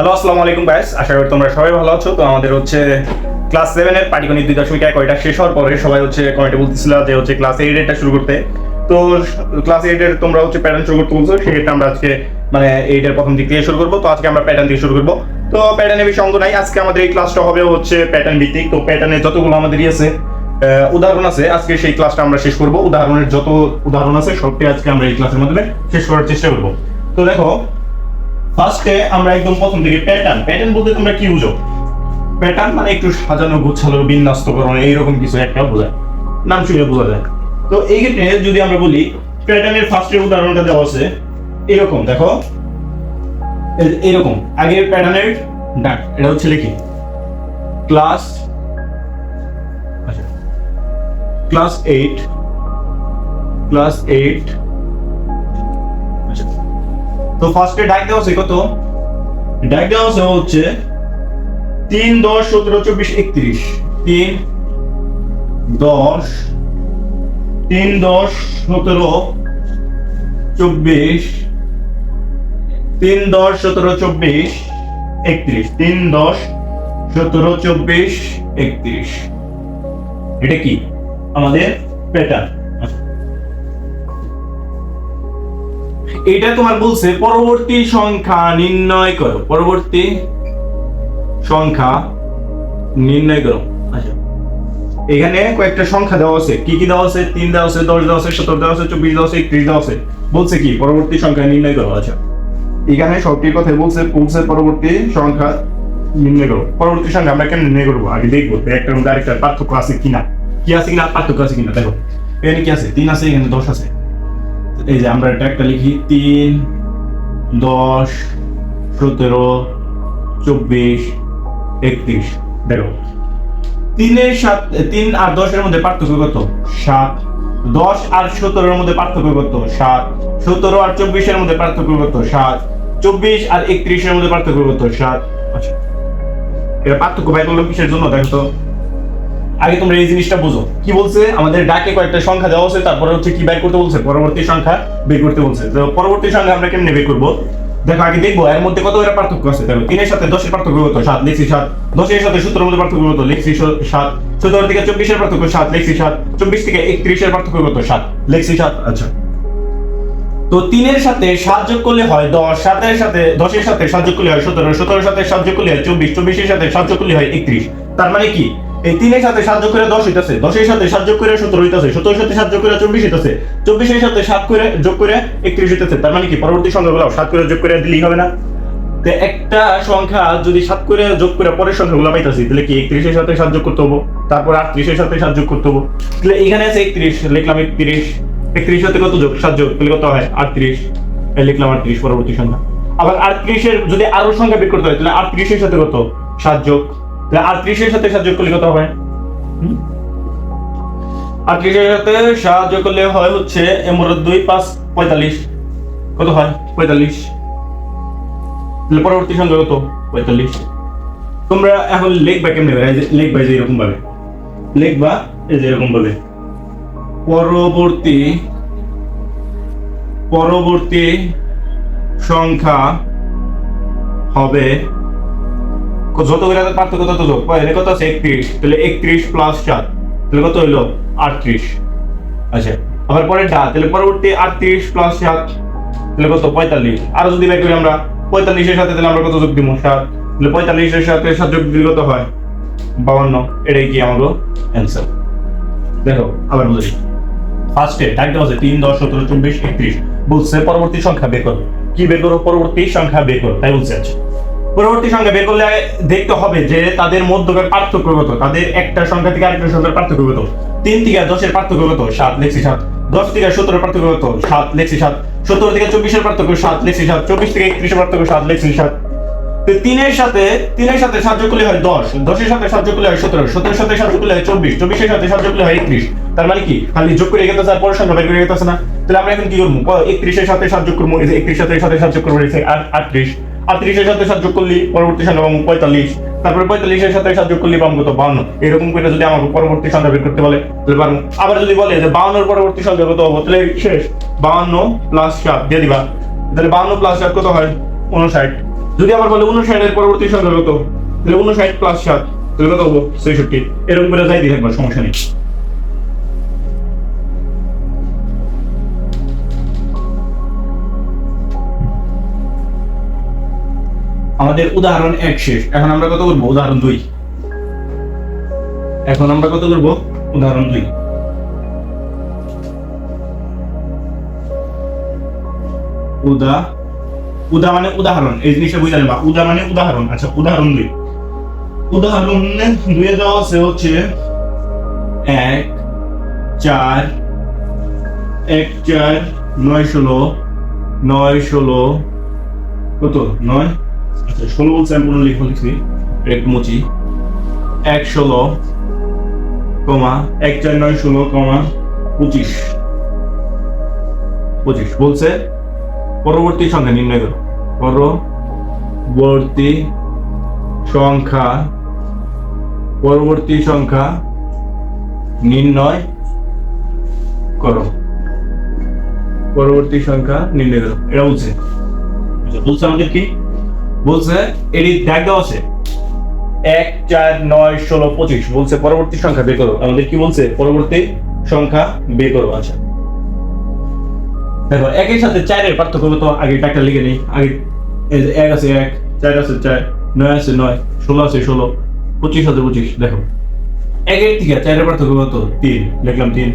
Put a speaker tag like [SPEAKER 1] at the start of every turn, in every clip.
[SPEAKER 1] Hello আসসালামু আলাইকুম বাইস আশা করি তোমরা সবাই ভালো আছো তো আমাদের হচ্ছে ক্লাস সেভেনের পাটিগণিত দুই দশমিক এক কয়টা শেষ হওয়ার পরে সবাই হচ্ছে কমেন্টে বলতেছিল যে হচ্ছে ক্লাস এইট এটা শুরু করতে তো ক্লাস এইটের তোমরা হচ্ছে প্যাটার্ন শুরু করতে বলছো সেক্ষেত্রে আমরা আজকে মানে এইটের প্রথম দিক থেকে শুরু করবো তো আজকে আমরা প্যাটার্ন দিয়ে শুরু করবো তো প্যাটার্নের বিষয় অঙ্গ নাই আজকে আমাদের এই ক্লাসটা হবে হচ্ছে প্যাটার্ন ভিত্তিক তো প্যাটার্নে যতগুলো আমাদেরই আছে উদাহরণ আছে আজকে সেই ক্লাসটা আমরা শেষ করব উদাহরণের যত উদাহরণ আছে সবটাই আজকে আমরা এই ক্লাসের মাধ্যমে শেষ করার চেষ্টা করব তো দেখো ফার্স্টে আমরা একদম প্রথম থেকে প্যাটার্ন প্যাটার্ন বলতে তোমরা কি বুঝো প্যাটার্ন মানে একটু সাজানো গোছালো বিন্যস্তকরণ এইরকম কিছু একটা বোঝায় নাম শুনে বোঝা যায় তো এই ক্ষেত্রে যদি আমরা বলি প্যাটার্নের ফার্স্টের উদাহরণটা দেওয়া আছে এরকম দেখো এরকম আগের প্যাটার্নের ডাক এটা হচ্ছে লেখি class class eight class eight তো ফার্স্টে ডাইক কত ডাইক হচ্ছে তিন দশ সতেরো চব্বিশ একত্রিশ তিন দশ তিন দশ সতেরো চব্বিশ তিন দশ সতেরো চব্বিশ একত্রিশ তিন দশ সতেরো চব্বিশ একত্রিশ এটা কি আমাদের প্যাটার্ন এটা তোমার বলছে পরবর্তী সংখ্যা নির্ণয় করো পরবর্তী সংখ্যা নির্ণয় করো আচ্ছা। এখানে কয়েকটা সংখ্যা দেওয়া আছে কি কি দেওয়া আছে তিন দেওয়া আছে দশ দেওয়া আছে সতেরো দেওয়া আছে চব্বিশ দেওয়া আছে একত্রিশ দেওয়া আছে বলছে কি পরবর্তী সংখ্যা নির্ণয় করো আচ্ছা এখানে সবটির কথাই বলছে বলছে পরবর্তী সংখ্যা নির্ণয় করো পরবর্তী সংখ্যা আমরা কেন নির্ণয় করবো আগে দেখবো একটার মধ্যে আরেকটার পার্থক্য আছে কিনা কি আছে কিনা পার্থক্য আছে কিনা দেখো এখানে কি আছে তিন আছে এখানে দশ আছে এই যে আমরা এটা একটা লিখি তিন দশ সতেরো চব্বিশ একত্রিশ দেখো তিনের সাত তিন আর দশের মধ্যে পার্থক্য কত সাত দশ আর সতেরোর মধ্যে পার্থক্য কত সাত সতেরো আর চব্বিশের মধ্যে পার্থক্য কত সাত চব্বিশ আর একত্রিশের মধ্যে পার্থক্য কত সাত আচ্ছা এটা পার্থক্য ভাই বললো কিসের জন্য দেখো আগে তোমরা এই জিনিসটা বুঝো কি বলছে আমাদের ডাকে কয়েকটা সংখ্যা দেওয়া হচ্ছে তারপরে হচ্ছে কি বের করতে বলছে পরবর্তী সংখ্যা বের করতে বলছে তো পরবর্তী সংখ্যা আমরা কেমনে বের করবো দেখো আগে দেখবো এর মধ্যে কত এর পার্থক্য আছে দেখো তিনের সাথে দশের পার্থক্য কত সাত লিখছি সাত দশের সাথে সূত্রের মধ্যে পার্থক্য কত লিখছি সাত সতেরো থেকে চব্বিশের পার্থক্য সাত লিখছি সাত চব্বিশ থেকে একত্রিশের পার্থক্য কত সাত লিখছি সাত আচ্ছা তো তিনের সাথে সাত যোগ করলে হয় দশ সাতের সাথে দশের সাথে সাত যোগ করলে হয় সতেরো সতেরোর সাথে সাত যোগ করলে হয় চব্বিশ চব্বিশের সাথে সাত যোগ করলে হয় একত্রিশ তার মানে কি এই তিনের সাথে সাহায্য করে দশ হইতেছে দশের সাথে সাহায্য করে সতেরো হইতেছে সতেরোর সাথে সাহায্য করে চব্বিশ হইতেছে চব্বিশের সাথে সাত করে যোগ করে একত্রিশ হইতেছে তার মানে কি পরবর্তী সংখ্যা গুলো সাত করে যোগ করে দিলেই হবে না তো একটা সংখ্যা যদি সাত করে যোগ করে পরের সংখ্যাগুলো পাইতেছি তাহলে কি একত্রিশের সাথে সাত যোগ করতে হবো তারপর আটত্রিশের সাথে সাত যোগ করতে হবো তাহলে এখানে আছে একত্রিশ লিখলাম একত্রিশ একত্রিশ সাথে কত যোগ সাত যোগ তাহলে কত হয় আটত্রিশ লিখলাম আটত্রিশ পরবর্তী সংখ্যা আবার আটত্রিশের যদি আরো সংখ্যা বের করতে হয় তাহলে আটত্রিশের সাথে কত সাত যোগ আর ত্রিশের সাথে সাহায্য করলে কত হবে আর ত্রিশের সাথে সাহায্য করলে হয় হচ্ছে এমরের দুই পাঁচ পঁয়তাল্লিশ কত হয় পঁয়তাল্লিশ পরবর্তী সংখ্যা কত পঁয়তাল্লিশ তোমরা এখন লিখবা কেমনে লিখবা যে এরকম ভাবে লিখবা এই যে এরকম ভাবে পরবর্তী পরবর্তী সংখ্যা হবে যত করে পার্থক্য তত যোগ এখানে কত আছে একত্রিশ তাহলে একত্রিশ প্লাস সাত তাহলে কত হইলো আটত্রিশ আচ্ছা আবার পরে ডা তাহলে পরবর্তী আটত্রিশ প্লাস সাত তাহলে কত পঁয়তাল্লিশ আরো যদি বের করি আমরা পঁয়তাল্লিশের সাথে তাহলে আমরা কত যোগ দিব সাত তাহলে পঁয়তাল্লিশের সাথে সাত যোগ দিলে কত হয় বাউান্ন এটাই কি আমাদের অ্যান্সার দেখো আবার বুঝি ফার্স্টে টাইমটা হচ্ছে তিন দশ সতেরো চব্বিশ একত্রিশ বলছে পরবর্তী সংখ্যা বের করো কি বের করো পরবর্তী সংখ্যা বের করো তাই বলছে আচ্ছা পরবর্তী সংখ্যা বের করলে দেখতে হবে যে তাদের মধ্যকার পার্থক্য কত তাদের একটা সংখ্যা থেকে আরেকটা সংখ্যার পার্থক্য কত তিন থেকে দশের পার্থক্য কত সাত লেখছি সাত দশ থেকে সতেরোর পার্থক্য কত সাত লেখছি সাত সতেরো থেকে চব্বিশের পার্থক্য সাত লেখছি সাত চব্বিশ থেকে একত্রিশের পার্থক্য সাত লেখছি সাত তিনের সাথে তিনের সাথে সাহায্য করলে হয় দশ দশের সাথে সাহায্য করলে হয় সতেরো সতেরোর সাথে সাহায্য করলে হয় চব্বিশ চব্বিশের সাথে সাহায্য করলে হয় একত্রিশ তার মানে কি খালি যোগ করে গেতে পরের সংখ্যা বের করে গেতে না তাহলে আমরা এখন কি করবো একত্রিশের সাথে সাহায্য করবো একত্রিশ সাথে সাথে সাহায্য করবো আটত্রিশ আর তিরিশের সাথে সাত যোগ করলি পরবর্তী সংখ্যা পাবো পঁয়তাল্লিশ তারপরে পঁয়তাল্লিশের সাথে সাত যোগ করলি পাবো কত বাউন্ন এরকম করে যদি আমাকে পরবর্তী সংখ্যা বের করতে বলে তাহলে পারবো আবার যদি বলে যে বাউন্নর পরবর্তী সংখ্যা কত হবো তাহলে শেষ বাউন্ন প্লাস সাত দিয়ে দিবা তাহলে বাউন্ন প্লাস সাত কত হয় উনষাট যদি আবার বলে উনষাটের পরবর্তী সংখ্যা কত তাহলে উনষাট প্লাস সাত তাহলে কত হবো ছেষট্টি এরকম করে যাই দিয়ে একবার সমস্যা নেই আমাদের উদাহরণ এক শেষ এখন আমরা কত করবো উদাহরণ দুই এখন আমরা কত করবো উদাহরণ দুই উদা উদা মানে উদাহরণ এই জিনিসটা বুঝতে বা উদা মানে উদাহরণ আচ্ছা উদাহরণ দুই উদাহরণ দুয়ে দেওয়া আছে হচ্ছে এক চার এক চার নয় ষোলো নয় ষোলো কত নয় ষোলো বলছে আমি পুরো লিখে লিখছি এক মুচি এক ষোলো কমা এক চার নয় ষোলো কমা পঁচিশ পঁচিশ বলছে পরবর্তী সংখ্যা নির্ণয় করো পরবর্তী সংখ্যা পরবর্তী সংখ্যা নির্ণয় করো পরবর্তী সংখ্যা নির্ণয় করো এটা বলছে আচ্ছা, বলছে আমাদের কি বলছে এটি দাগ দাও আছে এক চার নয় ষোলো পঁচিশ বলছে পরবর্তী সংখ্যা বের করো আমাদের কি বলছে পরবর্তী সংখ্যা বের করো আচ্ছা দেখো একের সাথে চারের পার্থক্য তো আগে একটা লিখে নেই আগে এক আছে এক চার আছে চার নয় আছে নয় ষোলো আছে ষোলো পঁচিশ আছে পঁচিশ দেখো একের থেকে চারের পার্থক্য কত তিন লিখলাম তিন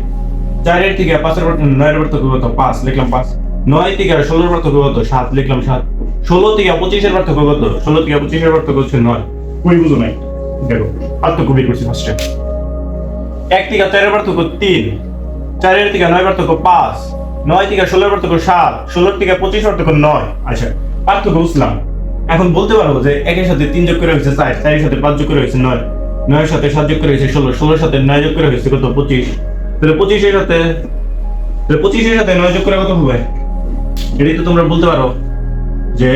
[SPEAKER 1] চারের থেকে পাঁচের নয়ের পার্থক্য কত পাঁচ লিখলাম পাঁচ নয় থেকে ষোলোর পার্থক্য কত সাত লিখলাম সাত ষোলো থেকে পঁচিশের পার্থক্য কত ষোলো থেকে পঁচিশের পার্থক্য হচ্ছে নয় কুড়ি বুঝো নাই দেখো পার্থক্য বের করছি ফার্স্টে এক থেকে তেরো পার্থক্য তিন চারের থেকে নয় পার্থক্য পাঁচ নয় থেকে ষোলোর পার্থক্য সাত ষোলোর থেকে পঁচিশ পার্থক্য নয় আচ্ছা পার্থক্য বুঝলাম এখন বলতে পারবো যে একের সাথে তিন যোগ করে হয়েছে চার চারের সাথে পাঁচ যোগ করে হয়েছে নয় নয়ের সাথে সাত যোগ করে হয়েছে ষোলো ষোলোর সাথে নয় যোগ করে হয়েছে কত পঁচিশ তাহলে পঁচিশের সাথে পঁচিশের সাথে নয় যোগ করে কত হবে এটাই তো তোমরা বলতে পারো যে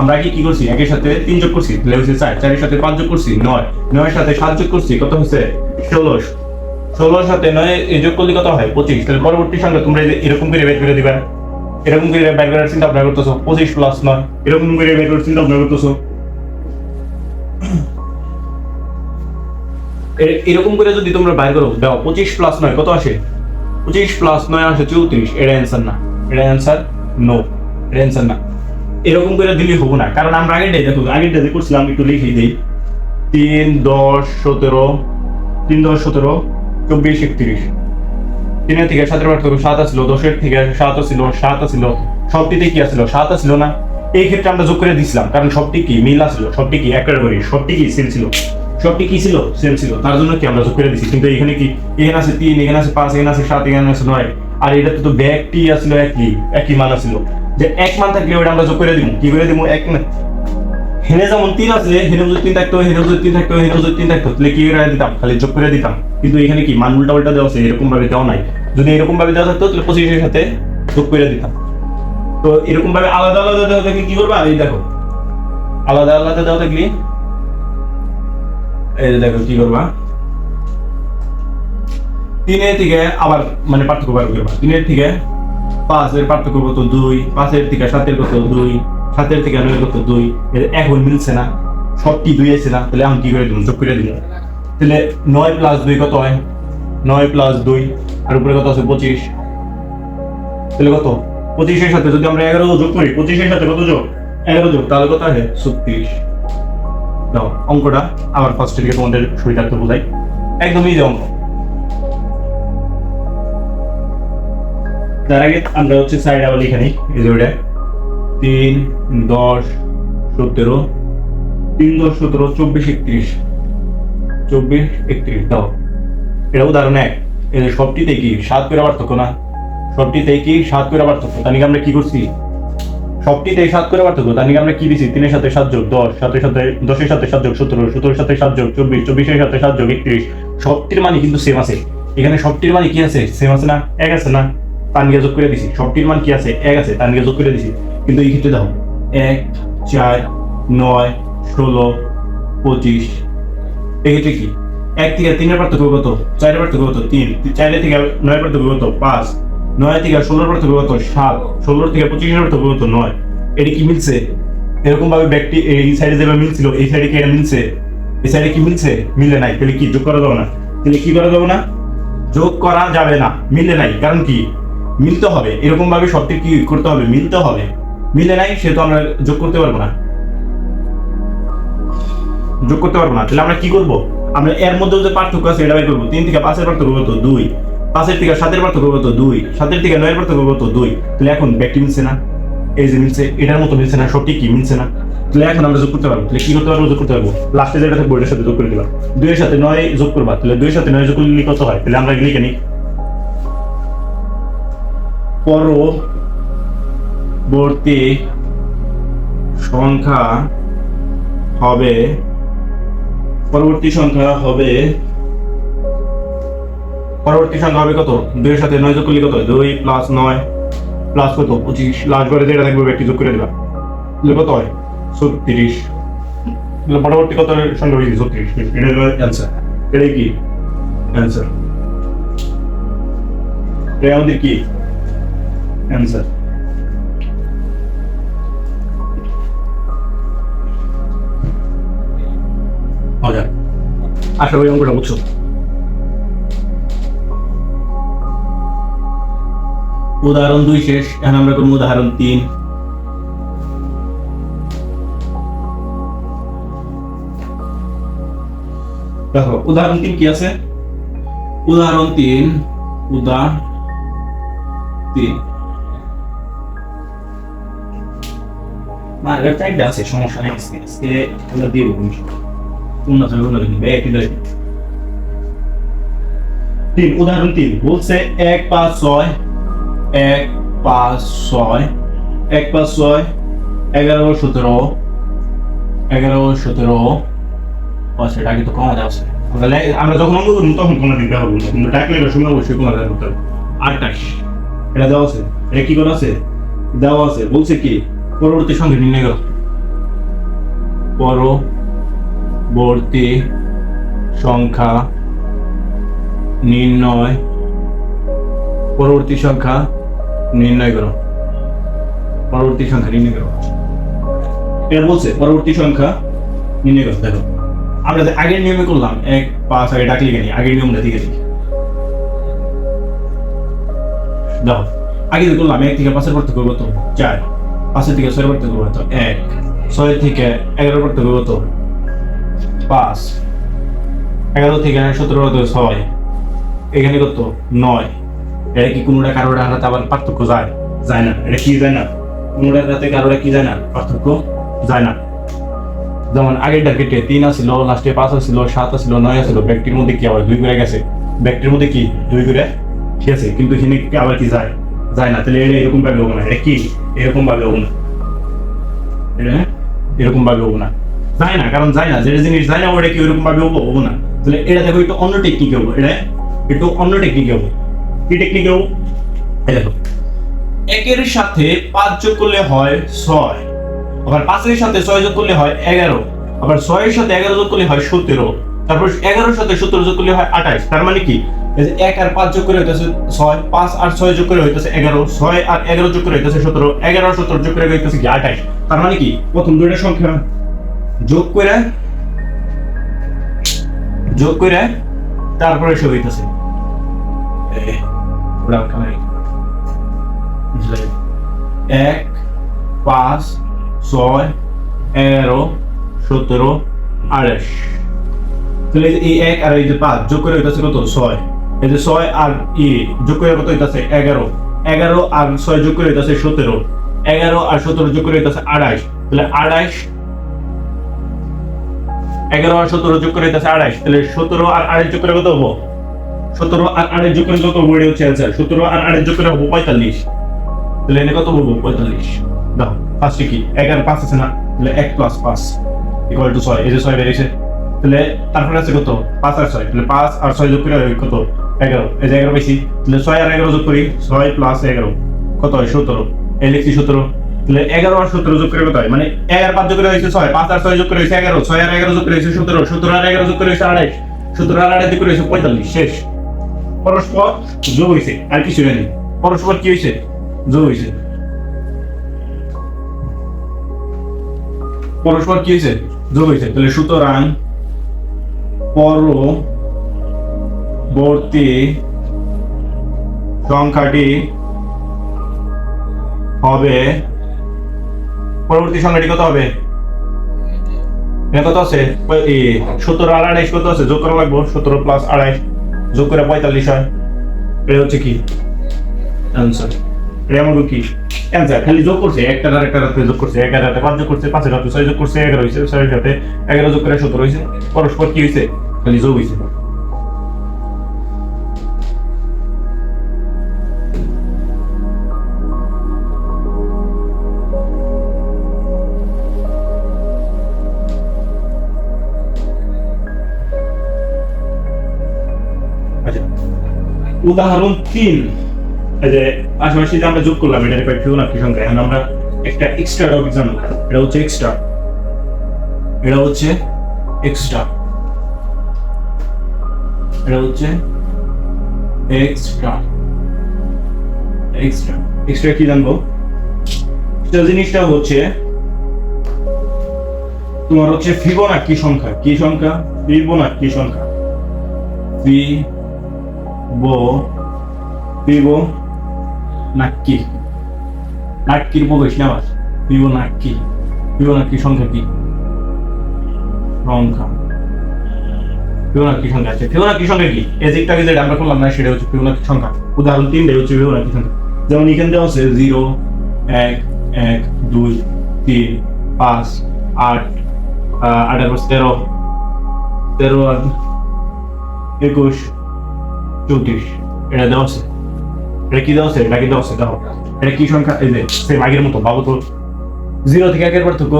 [SPEAKER 1] আমরা কি করছি একের সাথে তিন যোগ করছি তাহলে হচ্ছে চার চারের সাথে পাঁচ যোগ করছি নয় নয়ের সাথে সাত যোগ করছি কত হচ্ছে ষোলো ষোলোর সাথে নয় এই যোগ করলে কত হয় পঁচিশ তাহলে পরবর্তী সংখ্যা তোমরা এরকম করে বের করে দিবেন এরকম করে বের করার চিন্তা আপনার করতেছো পঁচিশ প্লাস নয় এরকম করে বের করার চিন্তা আপনার করতেছো এরকম করে যদি তোমরা বাইর করো দাও পঁচিশ প্লাস নয় কত আসে পঁচিশ প্লাস নয় আসে চৌত্রিশ এটা অ্যান্সার না এটা অ্যান্সার নো এটা অ্যান্সার না এরকম করে দিলে হবো না কারণ আমরা আগেরটাই দেখো আগেরটা যে করছিলাম একটু লিখে দিই তিন দশ সতেরো তিন দশ সতেরো চব্বিশ একত্রিশ তিনের থেকে সাতের পার্থক্য সাত আসলো দশের থেকে সাত আসিল সাত আসিল সবটিতে কি আসলো সাত আসিল না এই ক্ষেত্রে আমরা যোগ করে দিছিলাম কারণ সবটি কি মিল আসলো সবটি কি একের করে সবটি কি সেল ছিল সবটি কি ছিল সেল ছিল তার জন্য কি আমরা যোগ করে দিছি কিন্তু এখানে কি এখানে আছে তিন এখানে আছে পাঁচ এখানে আছে সাত এখানে আছে নয় আর এটা তো ব্যাগটি আসলো একই একই মাল আসলো যে এক মান থাকলে ওটা আমরা যোগ করে দিব কি করে দিব এক মান হেনে যেমন তিন আছে হেনে যদি তিন থাকতো হেনে যদি তিন থাকতো হেনে যদি তিন থাকতো তাহলে কি করে দিতাম খালি যোগ করে দিতাম কিন্তু এখানে কি মান উল্টা উল্টা দেওয়া আছে এরকম ভাবে দেওয়া নাই যদি এরকম ভাবে দেওয়া থাকতো তাহলে পঁচিশের সাথে যোগ করে দিতাম তো এরকম ভাবে আলাদা আলাদা দেওয়া থাকলে কি করবা এই দেখো আলাদা আলাদা দেওয়া থাকলে এই দেখো কি করবা তিনের থেকে আবার মানে পার্থক্য বার করবা তিনের থেকে পাঁচের পার্থক্য কত দুই পাঁচের থেকে সাতের কত দুই সাতের থেকে নয় কত দুই এখন মিলছে না সবটি দুই আছে না তাহলে আমি কি করে দিলাম যোগ করে দিলাম তাহলে নয় প্লাস দুই কত হয় নয় প্লাস দুই আর উপরে কত আছে পঁচিশ তাহলে কত পঁচিশের সাথে যদি আমরা এগারো যোগ করি পঁচিশের সাথে কত যোগ এগারো যোগ তাহলে কত আছে ছত্রিশ দাও অঙ্কটা আবার ফার্স্ট থেকে তোমাদের সুবিধার্থ বোঝাই একদমই যে অঙ্ক তার আগে আমরা হচ্ছে সাইড আবার এখানে এই যে তিন দশ সতেরো তিন দশ সতেরো চব্বিশ একত্রিশ চব্বিশ একত্রিশ দাও এটা উদাহরণ এক সবটিতে কি সাত করে পার্থক্য না সবটিতেই কি সাত করে পার্থক্য তার আমরা কি করছি সবটিতেই সাত করে পার্থক্য তার নিকে আমরা কি দিছি তিনের সাথে সাত যোগ দশ সাথে সাথে দশের সাথে সাত যোগ সতেরো সতেরোর সাথে সাত যোগ চব্বিশ চব্বিশের সাথে সাত যোগ একত্রিশ সবটির মানে কিন্তু সেম আছে এখানে সবটির মানে কি আছে সেম আছে না এক আছে না তানগিয়া যোগ করে দিছি সবটির মান কি আছে এক আছে তানগিয়া যোগ করে দিছি কিন্তু এই ক্ষেত্রে দেখো এক চার নয় ষোলো পঁচিশ এই ক্ষেত্রে কি এক থেকে তিনের পার্থক্য কত চারের পার্থক্য কত তিন চারের থেকে নয় পার্থক্য কত পাঁচ নয় থেকে ষোলোর পার্থক্য কত সাত ষোলোর থেকে পঁচিশের পার্থক্য কত নয় এটা কি মিলছে এরকম ভাবে ব্যক্তি এই সাইডে যেভাবে মিলছিল এই সাইডে কি এটা মিলছে এই সাইডে কি মিলছে মিলে নাই তাহলে কি যোগ করা যাবে না তাহলে কি করা যাবে না যোগ করা যাবে না মিলে নাই কারণ কি মিলতে হবে এরকমভাবে শর্তের কি করতে হবে মিলতে হবে মিলে নাই সে তো আমরা যোগ করতে পারবো না যোগ করতে পারবো না তাহলে আমরা কি করবো আমরা এর মধ্যে যে পার্থক্য আছে এটা বের করবো তিন থেকে পাঁচের পার্থক্য কত দুই পাঁচের থেকে সাতের পার্থক্য কত দুই সাতের থেকে নয়ের পার্থক্য কত দুই তাহলে এখন ব্যাগটি মিলছে না এই যে মিলছে এটার মতো মিলছে না সবটি কি মিলছে না তাহলে এখন আমরা যোগ করতে পারবো তাহলে কি করতে পারবো যোগ করতে পারবো লাস্টে যেটা থাকবো এটার সাথে যোগ করে দিলাম দুইয়ের সাথে নয় যোগ করবা তাহলে দুইয়ের সাথে নয় যোগ করলে কত হয় তাহলে আমরা লিখে নিই পরবর্তী সংখ্যা হবে পরবর্তী সংখ্যা হবে পরবর্তী সংখ্যা হবে কত দুইয়ের সাথে নয় যোগ করলে কত দুই প্লাস নয় প্লাস কত পঁচিশ লাস্ট বারে যেটা থাকবে একটি যোগ করে দিলাম কত হয় ছত্রিশ পরবর্তী কত সংখ্যা হয়েছে ছত্রিশ এটা অ্যান্সার এটাই কি অ্যান্সার এটা আমাদের কি অ্যান্সার অজান আচ্ছা। আশা আচ্ছা, করি অঙ্কটা বুঝছো উদাহরণ দুই শেষ এখন আমরা করবো উদাহরণ তিন দেখো উদাহরণ তিন কি আছে উদাহরণ তিন উদাহরণ তিন না এর চাইটা আছে সমস্যা নেই আজকে আজকে আমরা দিয়ে দেবো উন্নত হবে উন্নত হবে একই দরে তিন উদাহরণ তিন বলছে এক পাঁচ ছয় এক পাঁচ ছয় এক পাঁচ ছয় এগারো সতেরো এগারো সতেরো আচ্ছা ডাকি তো কমাতে আছে তাহলে আমরা যখন অঙ্ক করবো তখন কোনো দিতে পারবো না কিন্তু ডাক লেখার সময় অবশ্যই কমাতে করতে হবে আটাশ এটা দেওয়া আছে এটা কি করা আছে দেওয়া আছে বলছে কি পরবর্তী সংখ্যা নির্ণয় করো পরবর্তী সংখ্যা নির্ণয় পরবর্তী সংখ্যা নির্ণয় করো পরবর্তী সংখ্যা নির্ণয় করো এটা বলছে পরবর্তী সংখ্যা নির্ণয় করো দেখো আমরা আগের নিয়মে করলাম এক পাঁচ আগে ডাকলে কেন আগের নিয়মটা দিকে দেখি দাও আগে করলাম এক থেকে পাঁচের পার্থক্য কত চার পাঁচের থেকে ছয় পড়তে হবে এক ছয় থেকে এগারো পড়তে হবে পাঁচ এগারো থেকে সতেরো পড়তে ছয় এখানে কত নয় এটা কি কোনোটা কারোর হাতে আবার পার্থক্য যায় যায় না এটা কি যায় না কোনোটার হাতে কারোটা কি যায় না পার্থক্য যায় না যেমন আগের ডাকেটে তিন আসিল লাস্টে পাঁচ আসিল সাত আসিল নয় আসিল ব্যক্তির মধ্যে কি আবার দুই করে গেছে ব্যক্তির মধ্যে কি দুই করে ঠিক আছে কিন্তু এখানে আবার কি যায় যায় না তাহলে এটা এরকম ভাবে হোক না এটা কি এরকম ভাবে হোক না হ্যাঁ? এরকম ভাবে হোক না যায় না কারণ যায় না যেটা জিনিস যায় না ওটা কি ওইরকম ভাবে হবো হবো না তাহলে এটা দেখো একটু অন্য টেকনিক হবো এটা একটু অন্য টেকনিক হবো কি টেকনিক হবো দেখো একের সাথে পাঁচ যোগ করলে হয় ছয় আবার পাঁচের সাথে ছয় যোগ করলে হয় এগারো আবার ছয়ের সাথে এগারো যোগ করলে হয় সতেরো তারপর এগারোর সাথে সতেরো যোগ করলে হয় আঠাইশ তার মানে কি এক আর পাঁচ যোগ করে হইতেছে ছয় পাঁচ আর ছয় যোগ করে হইতেছে এগারো ছয় আর এগারো যোগ করে হইতেছে সতেরো এগারো সতেরো যোগ করে হইতেছে কি আঠাশ তার মানে কি প্রথম দুইটা সংখ্যা যোগ করে যোগ করে তারপরে সব হইতেছে এক পাঁচ ছয় এগারো সতেরো আড়াইশ তাহলে এই এক আর এই যে পাঁচ যোগ করে হইতেছে কত ছয় এই যে ছয় আর ই যোগ করে কত হইতাছে এগারো এগারো আর ছয় যোগ করে হইতাছে সতেরো এগারো আর সতেরো যোগ করে হইতাছে আড়াইশ তাহলে আড়াইশ এগারো আর সতেরো যোগ করে হইতাছে আড়াইশ তাহলে সতেরো আর আড়াইশ যোগ করে কত হবো সতেরো আর আড়াইশ যোগ করে কত হবো এটা হচ্ছে অ্যান্সার সতেরো আর আড়াইশ যোগ করে হবো পঁয়তাল্লিশ তাহলে এনে কত হবো পঁয়তাল্লিশ দাও ফার্স্টে কি এক পাঁচ আছে না তাহলে এক প্লাস পাঁচ ইকুয়াল টু ছয় এই যে ছয় বেড়েছে তাহলে তারপরে আছে কত পাঁচ আর ছয় তাহলে পাঁচ আর ছয় যোগ করে কত এগারো এগারো পাইছি তাহলে ছয় আর এগারো যোগ করি ছয় প্লাস এগারো কত হয় সতেরো এই সতেরো তাহলে এগারো আর সতেরো যোগ করে কত হয় মানে এগারো পাঁচ যোগ করে হয়েছে ছয় পাঁচ আর ছয় যোগ করে হয়েছে এগারো ছয় আর এগারো যোগ করে হয়েছে সতেরো সতেরো আর এগারো যোগ করে হয়েছে আড়াইশ সতেরো আর আড়াই করে হয়েছে পঁয়তাল্লিশ শেষ পরস্পর যোগ হয়েছে আর কিছু জানি পরস্পর কি হয়েছে যোগ হয়েছে পরস্পর কি হয়েছে যোগ হয়েছে তাহলে সুতরাং পর সংখ্যাটি হবে পরবর্তী সংখ্যাটি কত হবে কত আছে সতেরো আর আড়াইশ কত আছে যোগ করা লাগবো সতেরো প্লাস আড়াইশ যোগ করে পঁয়তাল্লিশ হয় এটা হচ্ছে কি অ্যান্সার খালি যোগ করছে একটা একটা যোগ করছে এগারো পাঁচ যোগ করছে পাঁচ হাজার যোগ করছে এগারো হয়েছে ছয়ের সাথে এগারো যোগ করে সতেরো হয়েছে পরস্পর কি হয়েছে খালি যোগ হয়েছে উদাহরণ তিন যে পাশাপাশি আমরা যোগ করলাম এটা একটা ফিবোনাকি সংখ্যা এখন আমরা একটা এক্সট্রা ডগ জানবো এটা হচ্ছে এক্সট্রা এটা হচ্ছে এক্সট্রা এটা হচ্ছে এক্সট্রা এক্সট্রা এক্সট্রা কি জানবো এটা জিনিসটা হচ্ছে তোমার হচ্ছে ফিবোনাকি সংখ্যা কি সংখ্যা ফিবোনাকি সংখ্যা ফি দিব নাক্কি নাক্কির প্রবেশ বেশি আবার দিব নাক্কি দিব নাক্কি সংখ্যা কি সংখ্যা ফিবোনাকি সংখ্যা আছে ফিবোনাকি সংখ্যা কি এজিকটা যে আমরা করলাম না সেটা হচ্ছে ফিবোনাকি সংখ্যা উদাহরণ তিনটা হচ্ছে ফিবোনাকি সংখ্যা যেমন এখানে দেওয়া আছে এক এক দুই তিন পাঁচ আট আঠারো তেরো তেরো একুশ চৌত্রিশ এটা দেওয়া আছে এটা কি দেওয়া আছে এটা কি দেওয়া আছে দেখো এটা কি সংখ্যা এই যে সেম আগের মতো বাবু তো জিরো থেকে একের পার্থক্য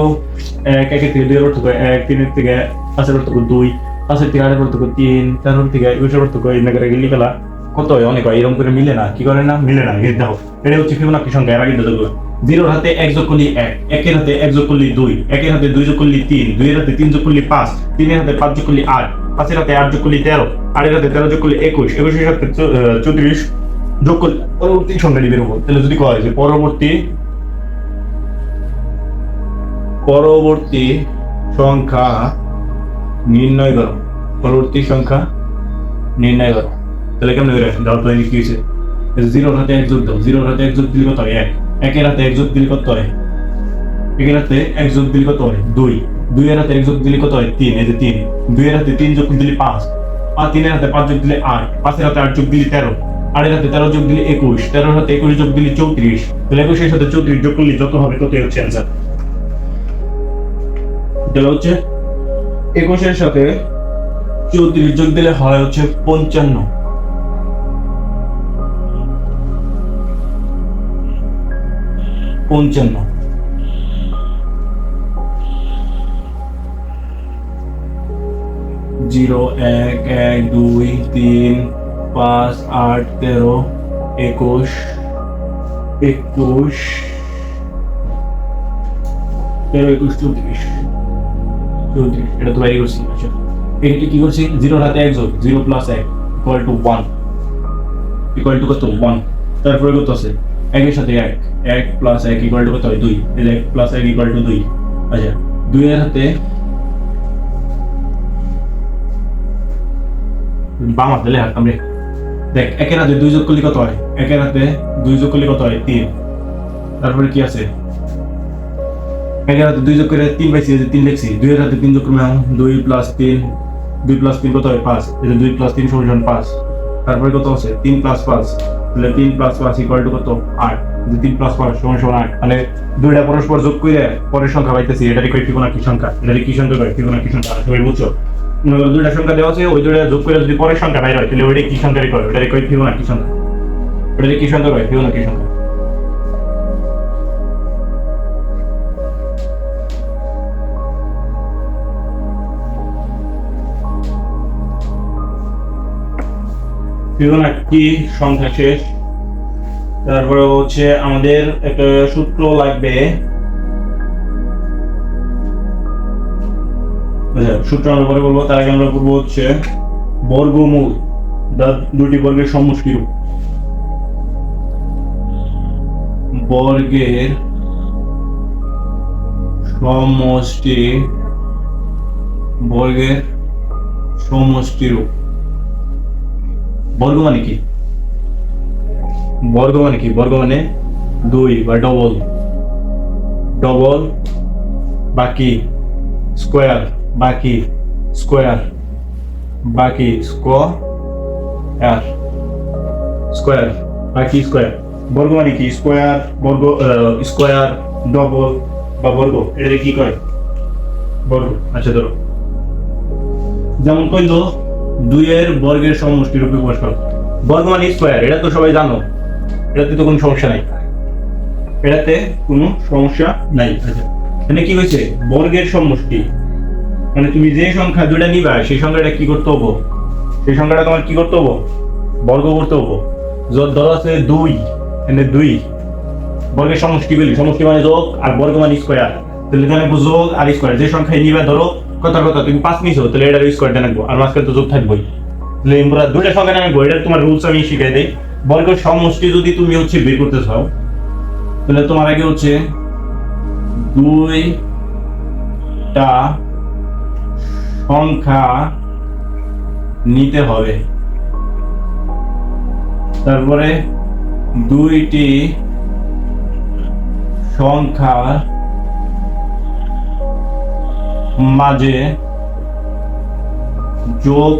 [SPEAKER 1] এক একের থেকে দুইয়ের পার্থক্য এক তিনের থেকে পাঁচের পার্থক্য দুই পাঁচের থেকে আটের পার্থক্য তিন চারের থেকে একুশের পার্থক্য এই করে গেলি ফেলা কত হয় অনেক হয় এরকম করে মিলে না কি করে না মিলে না কিন্তু দেখো এটা হচ্ছে ফিবোনাকি সংখ্যা এর আগে দেখো জিরোর হাতে এক যোগ করলি এক একের হাতে এক যোগ করলি দুই একের হাতে দুই যোগ করলি তিন দুইয়ের হাতে তিন যোগ করলি পাঁচ তিনের হাতে পাঁচ যোগ করলি আট পাঁচ এটাতে আট যোগ করলে তেরো আট এটাতে তেরো যোগ করলে একুশ একুশের সাথে চৌত্রিশ যোগ করলে পরবর্তী সংখ্যাটি বের হবো তাহলে যদি কয় যে পরবর্তী পরবর্তী সংখ্যা নির্ণয় করো পরবর্তী সংখ্যা নির্ণয় করো তাহলে কেমন করে দাও তো কি হয়েছে জিরোর হাতে এক যোগ দাও জিরোর হাতে এক যোগ দিলে কত হয় এক একের হাতে এক যোগ দিলে কত হয় একের হাতে এক যোগ দিলে কত হয় দুই দুই এর হাতে এক যোগ দিলে কত হয় তিন এই যে তিন দুই এর হাতে তিন যোগ দিলে পাঁচ আর তিনের হাতে পাঁচ যোগ দিলে আট পাঁচের হাতে আট যোগ দিলে তেরো আটের হাতে তেরো যোগ দিলে একুশ তেরো হাতে একুশ যোগ দিলে চৌত্রিশ তাহলে একুশের সাথে চৌত্রিশ যোগ করলে যত হবে ততই হচ্ছে অ্যান্সার তাহলে হচ্ছে একুশের সাথে চৌত্রিশ যোগ দিলে হয় হচ্ছে পঞ্চান্ন পঞ্চান্ন জিরো এক এক দুই তিন পাঁচ আট তেরো একুশ একুশ তেরো একুশ চৌত্রিশ চৌত্রিশ এটা তো বাইরে করছি আচ্ছা এটি কি করছি জিরোর হাতে এক জোর জিরো প্লাস এক equal to one equal to কত ওয়ান তারপরে কত আছে একের সাথে এক এক প্লাস এক ইকুয়াল টু কত হয় দুই এক প্লাস এক ইকুয়াল টু দুই আচ্ছা দুইয়ের হাতে বাম হাতে দেখ একে হাতে দুই যোগ করলে কত হয় দুই যোগ করলে কত হয় তিন তারপরে কি আছে দুই যোগ করে তিন পাইছি তিন লিখছি তিন যোগ করে দুই প্লাস তিন দুই প্লাস তিন কত হয় পাঁচ দুই প্লাস তিন পাঁচ তারপরে কত আছে তিন প্লাস পাঁচ তাহলে তিন প্লাস পাঁচ ইকুয়াল টু কত আট যে তিন প্লাস পাঁচ সমান সমান আট মানে দুইটা পরস্পর যোগ করে পরের সংখ্যা পাইতেছি এটা কি সংখ্যা এটা কি সংখ্যা কি সংখ্যা বুঝছো মানে সংখ্যা দেওয়া আছে ওই যোগ করে যদি পরের সংখ্যা বাইরে হয় তাহলে ওইটা কি না কি সংখ্যা কি সংখ্যা না কি সংখ্যা সংখ্যা শেষ তারপরে হচ্ছে আমাদের একটা সূত্র লাগবে আচ্ছা, সূত্র আমরা পরে বলবো তার আগে আমরা বলবো হচ্ছে বর্গমূল যা দুটি বর্গের সমষ্টিরূপ বর্গের সমষ্টি বর্গের সমষ্টিরূপ বর্গ মানে কি বর্গ মানে কি বর্গ মানে দুই বা ডবল ডবল বাকি স্কোয়ার বাকি স্কোয়ার বাকি স্কোয়ার স্কোয়ার বাকি স্কোয়ার বর্গ মানে কি স্কোয়ার বর্গ স্কোয়ার ডবল বা বর্গ এটা কি কয় বর্গ আচ্ছা ধরো যেমন কইল দুইয়ের বর্গের সমষ্টি রূপে প্রকাশ বর্গ মানে স্কোয়ার এটা তো সবাই জানো এটাতে তো কোনো সমস্যা নাই এটাতে কোনো সমস্যা নাই আচ্ছা এখানে কি হয়েছে বর্গের সমষ্টি মানে তুমি যে সংখ্যা দুইটা নিবা সেই সংখ্যাটা কি করতে হবো সেই সংখ্যাটা তোমার কি করতে হবো বর্গ করতে হবো যত দল আছে দুই এনে দুই বর্গের সমষ্টি বলি সমষ্টি মানে যোগ আর বর্গ মানে স্কোয়ার তাহলে এখানে যোগ আর স্কোয়ার যে সংখ্যায় নিবা ধরো কথা কথা তুমি পাঁচ নিছো তাহলে এটা স্কোয়ারটা রাখবো আর মাঝখানে তো যোগ থাকবোই তাহলে আমরা দুইটা সংখ্যা আমি এটা তোমার রুলস আমি শিখাই দেই বর্গের সমষ্টি যদি তুমি হচ্ছে বের করতে চাও তাহলে তোমার আগে হচ্ছে দুইটা সংখ্যা নিতে হবে তারপরে দুইটি সংখ্যা মাঝে যোগ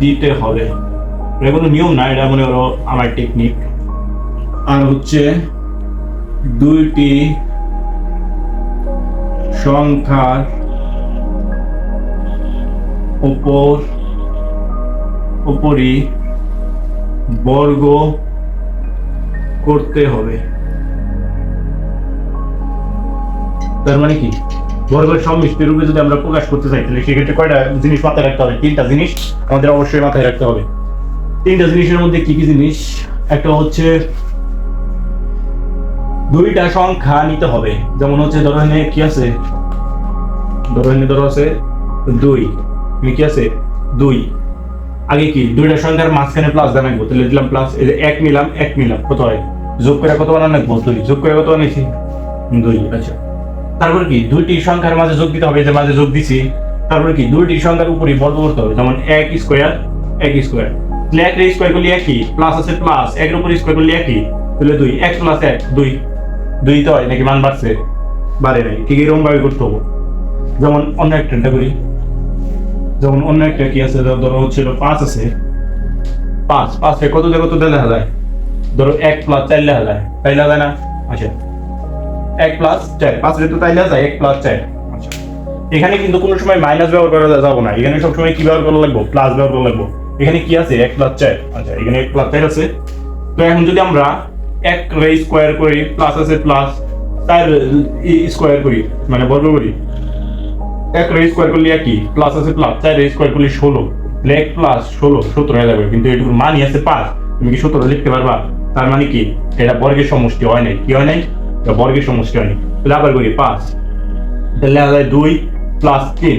[SPEAKER 1] দিতে হবে এটা কোনো নিয়ম না এটা মনে করো আমার টেকনিক আর হচ্ছে দুইটি সংখ্যার ওপর ওপরই বর্গ করতে হবে তার মানে কি বর্গের সমষ্টি রূপে যদি আমরা প্রকাশ করতে চাই তাহলে সেক্ষেত্রে কয়টা জিনিস মাথায় রাখতে হবে তিনটা জিনিস আমাদের অবশ্যই মাথায় রাখতে হবে তিনটা জিনিসের মধ্যে কি কি জিনিস একটা হচ্ছে দুইটা সংখ্যা নিতে হবে যেমন হচ্ছে ধরো কি আছে ধরো ধরো আছে দুই কি আছে দুই আগে কি দুইটা সংখ্যার মাঝখানে প্লাস জানাবো তাহলে দিলাম প্লাস এই যে এক মিলাম এক নিলাম কত হয় যোগ করে কত বানান লাগবো দুই যোগ করে কত বানিয়েছি দুই আচ্ছা তারপর কি দুইটি সংখ্যার মাঝে যোগ দিতে হবে যে মাঝে যোগ দিছি তারপর কি দুইটি সংখ্যার উপরে বর্গ করতে হবে যেমন এক স্কোয়ার এক স্কোয়ার তাহলে এক স্কোয়ার করলে একই প্লাস আছে প্লাস একের উপরে স্কোয়ার করলে একই তাহলে দুই এক প্লাস এক দুই দুই তো হয় নাকি মান বাড়ছে বাড়ে নাই ঠিক এরকম ভাবে করতে হবে যেমন অন্য একটা করি যেমন অন্য একটা কি আছে ধরো হচ্ছিল পাঁচ আছে পাঁচ পাঁচ কত দিয়ে কত দেলে হালায় ধরো এক প্লাস চাইলে হালায় তাইলে হালায় না আচ্ছা এক প্লাস চার পাঁচ যেহেতু তাই তাইলে যায় এক প্লাস চার আচ্ছা এখানে কিন্তু কোনো সময় মাইনাস ব্যবহার করা যাবো না এখানে সবসময় কি ব্যবহার করা লাগবো প্লাস ব্যবহার করা লাগবো এখানে কি আছে এক প্লাস চার আচ্ছা এখানে এক প্লাস চার আছে তো এখন যদি আমরা এক রে স্কোয়ার করি প্লাস আছে প্লাস চার স্কোয়ার করি মানে বর্গ করি একের স্কোয়ার করলে একই প্লাস আছে প্লাস চারের স্কোয়ার করলে ষোলো এক প্লাস ষোলো সতেরো হয়ে যাবে কিন্তু এটুকুর মানই আছে পাঁচ তুমি কি সতেরো লিখতে পারবা তার মানে কি এটা বর্গের সমষ্টি হয় নাই কি হয় নাই এটা বর্গের সমষ্টি হয় নাই তাহলে আবার করি পাঁচ তাহলে হয় দুই প্লাস তিন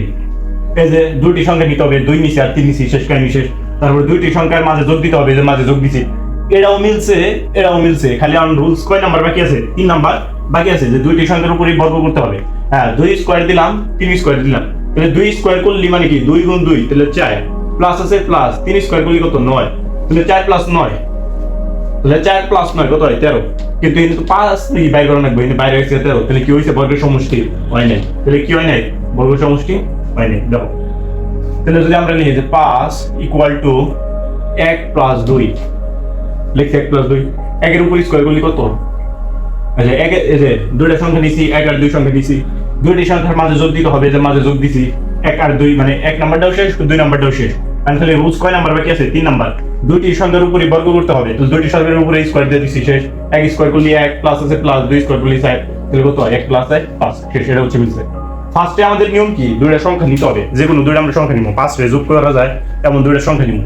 [SPEAKER 1] এই যে সংখ্যা নিতে হবে দুই নিচে আর তিন নিচে শেষ কাহিনী দুইটি সংখ্যার মাঝে যোগ দিতে হবে যে মাঝে যোগ দিছি এরাও মিলছে এরাও মিলছে খালি আমার রুলস কয় নাম্বার বাকি আছে তিন নাম্বার বাকি আছে যে দুইটি সংখ্যার উপরে বর্গ করতে হবে হ্যাঁ দুই স্কোয়ার দিলাম তিন স্কোয়ার দিলাম তাহলে দুই স্কোয়ার করলি মানে কি দুই গুণ দুই তাহলে চার প্লাস আছে প্লাস তিন স্কোয়ার করলি কত নয় তাহলে চার প্লাস নয় তাহলে চার প্লাস নয় কত হয় তেরো কিন্তু এখানে তো পাঁচ নাকি বাইর করা লাগবে এখানে বাইরে গেছে তেরো তাহলে কি হয়েছে বর্গের সমষ্টি হয় নাই তাহলে কি হয় নাই বর্গ সমষ্টি হয় নাই দেখো তাহলে যদি আমরা নিয়ে যে পাঁচ ইকুয়াল টু এক প্লাস দুই লিখছি এক প্লাস দুই একের উপর স্কোয়ার করলে কত আচ্ছা এক দুইটা সংখ্যা নিছি এক আর দুই সংখ্যা দিছি দুইটি সংখ্যার মাঝে যোগ দিতে হবে যে মাঝে যোগ দিছি এক আর দুই মানে এক নাম্বারটাও শেষ দুই নাম্বারটাও শেষ কারণ তাহলে রুজ কয় নাম্বার বাকি আছে তিন নাম্বার দুইটি সংখ্যার উপরে বর্গ করতে হবে তো দুইটি সংখ্যার উপরে স্কোয়ার দিয়ে দিচ্ছি শেষ এক স্কোয়ার করলে এক প্লাস আছে প্লাস দুই স্কোয়ার করলে সাইড তাহলে কত এক প্লাস এক পাঁচ শেষ এটা হচ্ছে মিলছে ফার্স্টে আমাদের নিয়ম কি দুইটা সংখ্যা নিতে হবে যে কোনো দুইটা আমরা সংখ্যা নিব পাঁচটা যোগ করা যায় এমন দুইটা সংখ্যা নিব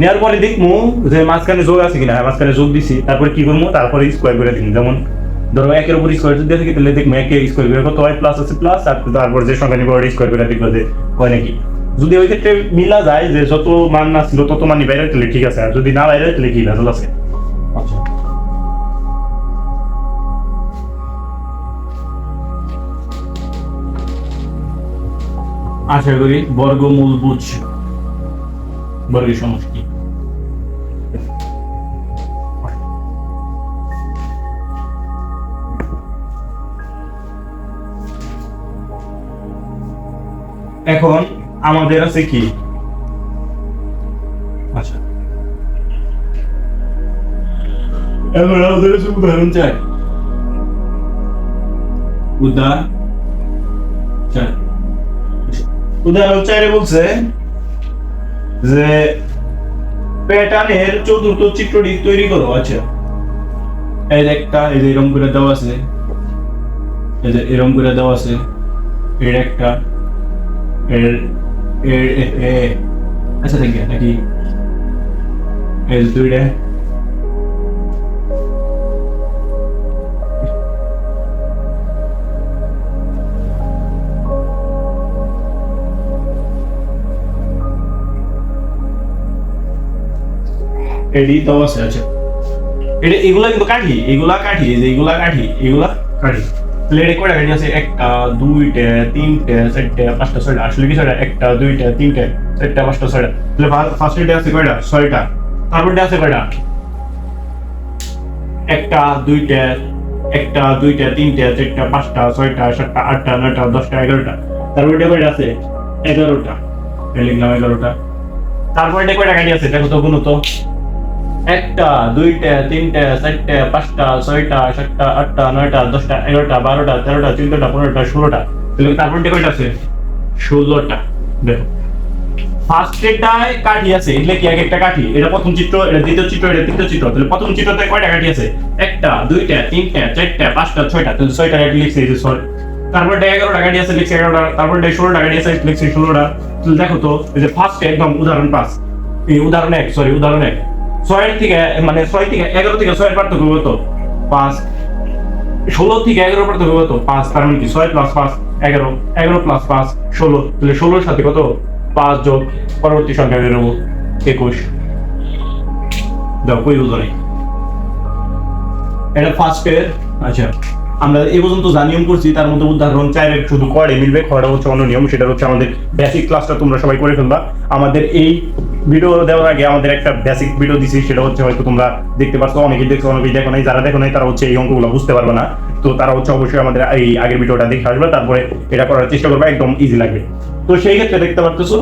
[SPEAKER 1] নেওয়ার পরে দেখবো যে মাঝখানে যোগ আছে কিনা মাঝখানে যোগ দিছি তারপরে কি করবো তারপরে স্কোয়ার করে দিন যেমন ধরো একের উপর স্কোয়ার যদি থাকে তাহলে দেখবো একে স্কোয়ার বের কত হয় প্লাস আছে প্লাস আর তারপর যে সংখ্যা নিবে ওটা স্কোয়ার করে দেখবো যে হয় নাকি যদি ওই ক্ষেত্রে মিলা যায় যে যত মান না ছিল তত মানই বাইরে তাহলে ঠিক আছে আর যদি না বাইরে তাহলে কি ভেজাল আছে আচ্ছা আশা করি বর্গমূল বুঝ বর্গের সমস্যা এখন আমাদের আছে কি আচ্ছা এখন উদাহরণ চাই উদাহরণ চাই বলছে যে প্যাটার্নের চতুর্থ চিত্রটি তৈরি করো আচ্ছা এর একটা এই যে এরকম করে দেওয়া আছে এই যে এরকম করে দেওয়া আছে এর একটা el, eh el, el, el, el, Eh el, aquí. El Twitter. Edit awas ya cek. Ini igula itu kaki, igula kaki, ini igula kaki, igula kaki. Plate record ID আছে একটা দুইটা তিনটা চারটা পাঁচটা ছয়টা আসলে কি ছয়টা একটা দুইটা তিনটা চারটা পাঁচটা ছয়টা তাহলে ফার্স্ট ডে আছে কয়টা ছয়টা তারপর ডে আছে কয়টা একটা দুইটা একটা দুইটা তিনটা চারটা পাঁচটা ছয়টা সাতটা আটটা নয়টা দশটা এগারোটা তারপর ডে কয়টা আছে এগারোটা লিখলাম এগারোটা তারপর ডে কয়টা গাড়ি আছে দেখো তো গুণ তো একটা দুইটা তিনটা চারটা পাঁচটা ছয়টা সাতটা আটটা নয়টা দশটা এগারোটা বারোটা তেরোটা চোদ্দটা পনেরোটা ষোলোটা তারপর কয়টা আছে ষোলোটা দেখো ফার্স্টেরটায় কাঠি আছে এগুলো কি এক একটা কাঠি এটা প্রথম চিত্র এটা দ্বিতীয় চিত্র এটা তৃতীয় চিত্র তাহলে প্রথম চিত্রতে কয়টা কাঠি আছে একটা দুইটা তিনটা চারটা পাঁচটা ছয়টা তাহলে ছয়টা কাঠি লিখছে এই যে ছয় তারপর ডে এগারোটা কাঠি আছে লিখছে এগারোটা তারপর ডে ষোলোটা কাঠি আছে লিখছে ষোলোটা তাহলে দেখো তো এই যে ফার্স্টে একদম উদাহরণ পাঁচ এই উদাহরণ এক সরি উদাহরণ এক ছয়ের থেকে মানে ছয় থেকে এগারো থেকে ছয়ের পার্থক্য কত পাঁচ ষোলো থেকে এগারো পার্থক্য হতো পাঁচ তার মানে কি ছয় প্লাস পাঁচ এগারো এগারো প্লাস পাঁচ ষোলো তাহলে ষোলোর সাথে কত পাঁচ যোগ পরবর্তী সংখ্যা বের একুশ দাও কই এটা ফার্স্ট পেয়ার আচ্ছা আমরা এ পর্যন্ত যা নিয়ম করছি তার মধ্যে উদাহরণ চারের শুধু করে মিলবে খড়া হচ্ছে অন্য নিয়ম সেটা হচ্ছে আমাদের বেসিক ক্লাসটা তোমরা সবাই করে ফেলবা আমাদের এই ভিডিও দেওয়ার আগে আমাদের একটা বেসিক ভিডিও দিছি সেটা হচ্ছে হয়তো তোমরা দেখতে পাচ্ছ অনেকে দেখছো অনেকেই দেখো নাই যারা দেখো নাই তারা হচ্ছে এই অঙ্কগুলো বুঝতে পারবে না তো তারা হচ্ছে অবশ্যই আমাদের এই আগের ভিডিওটা দেখে আসবে তারপরে এটা করার চেষ্টা করবে একদম ইজি লাগবে তো সেই ক্ষেত্রে দেখতে পারতেছো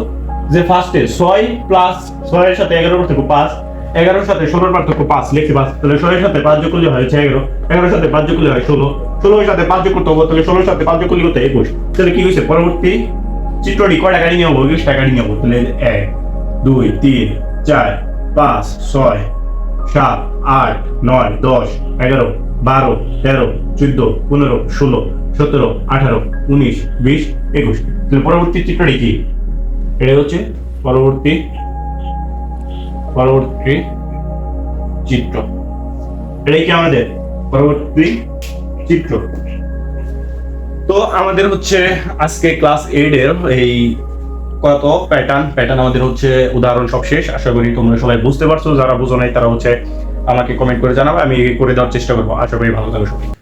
[SPEAKER 1] যে ফার্স্টে ছয় প্লাস ছয়ের সাথে এগারো করতে পাঁচ এগারোর সাথে ষোলোর পার্থক্য পাঁচ লিখতে পাঁচ তাহলে ষোলোর সাথে পাঁচ যোগ করলে হয় এগারো এগারোর সাথে পাঁচ যোগ করলে হয় ষোলো ষোলোর সাথে পাঁচ যোগ করতে হবে তাহলে ষোলোর সাথে পাঁচ যোগ করলে হতে একুশ তাহলে কি হয়েছে পরবর্তী চিত্রটি কয় টাকা নিয়ে হবো একুশ টাকা নিয়ে হবো তাহলে এক দুই তিন চার পাঁচ ছয় সাত আট নয় দশ এগারো বারো তেরো চোদ্দ পনেরো ষোলো সতেরো আঠারো উনিশ বিশ একুশ তাহলে পরবর্তী চিত্রটি কি এটা হচ্ছে পরবর্তী পরবর্তী চিত্র এটাই কি আমাদের পরবর্তী চিত্র তো আমাদের হচ্ছে আজকে ক্লাস এইট এর এই কত প্যাটার্ন প্যাটার্ন আমাদের হচ্ছে উদাহরণ সব শেষ আশা করি তোমরা সবাই বুঝতে পারছো যারা বুঝো নাই তারা হচ্ছে আমাকে কমেন্ট করে জানাবে আমি করে দেওয়ার চেষ্টা করবো আশা করি ভালো থাকবে সবাই